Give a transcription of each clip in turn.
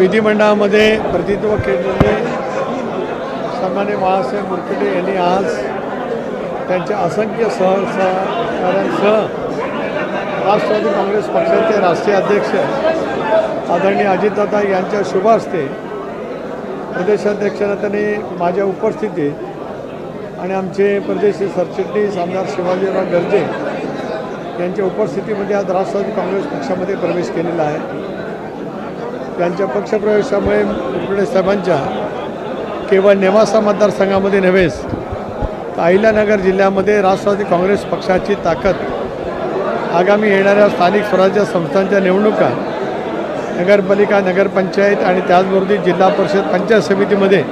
विधिमंडळामध्ये प्रतित्व केलेले सन्मान्य बाळासाहेब मुरकुटे यांनी आज त्यांच्या असंख्य सहसहकाऱ्यांसह राष्ट्रवादी काँग्रेस पक्षाचे राष्ट्रीय अध्यक्ष आदरणीय अजितदादा यांच्या शुभ हस्ते प्रदेशाध्यक्षांना त्यांनी माझ्या उपस्थितीत आणि आमचे प्रदेश सरचिटणीस आमदार शिवाजीराव गर्जे यांच्या उपस्थितीमध्ये आज राष्ट्रवादी काँग्रेस पक्षामध्ये प्रवेश केलेला आहे. त्यांच्या पक्षप्रवेशामुळे मुकुटे साहेबांच्या केवळ नेवासा मतदारसंघामध्ये नव्हेच तर अहिल्यानगर जिल्ह्यामध्ये राष्ट्रवादी काँग्रेस पक्षाची ताकद आगामी येणाऱ्या स्थानिक स्वराज्य संस्थांच्या निवडणुका नगरपालिका नगरपंचायत आणि त्याचबरोबर जिल्हा परिषद पंचायत समितीमध्ये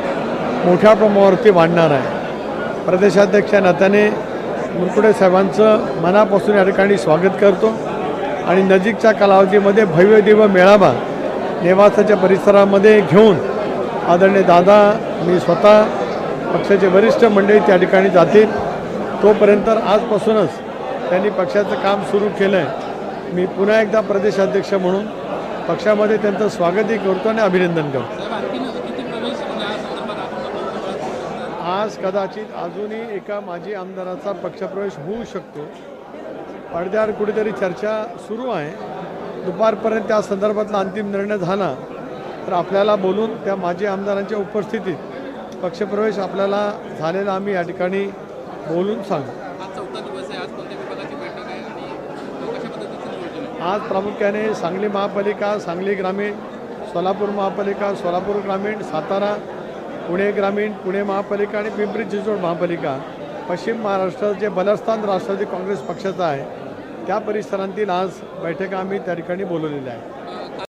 मोठ्या प्रमाणावरती वाढणार आहे. प्रदेशाध्यक्षा नात्याने मुरकुटे साहेबांचं मनापासून या ठिकाणी स्वागत करतो आणि नजीकच्या कालावधीमध्ये भव्य दिव्य मेळावा निवासाच्या परिसरामध्ये घेऊन आदरणीय दादा मी स्वतः पक्षाचे वरिष्ठ मंडळी त्या ठिकाणी जातील. तोपर्यंत आजपासूनच त्यांनी पक्षाचं काम सुरू केलं आहे मी पुन्हा एकदा प्रदेशाध्यक्ष म्हणून पक्षामध्ये त्यांचं स्वागतही करतो आणि अभिनंदन करतो. आज कदाचित अजूनही एका माजी आमदाराचा पक्षप्रवेश होऊ शकतो. पडद्यावर कुठेतरी चर्चा सुरू आहे. दुपारपर्यंत त्या संदर्भातला अंतिम निर्णय झाला तर आपल्याला बोलून त्या माजी आमदारांच्या उपस्थितीत पक्षप्रवेश आपल्याला झालेला आम्ही या ठिकाणी बोलून सांगू. आज प्रामुख्याने सांगली महापालिका सांगली ग्रामीण सोलापूर महापालिका सोलापूर ग्रामीण सातारा पुणे ग्रामीण पुणे महापालिका आणि पिंपरी चिंचवड महापालिका. पश्चिम महाराष्ट्रात जे बलस्थान राष्ट्रवादी काँग्रेस पक्षाचं आहे त्या परिसरांतील आज बैठका आम्ही त्या ठिकाणी बोलवलेल्या आहेत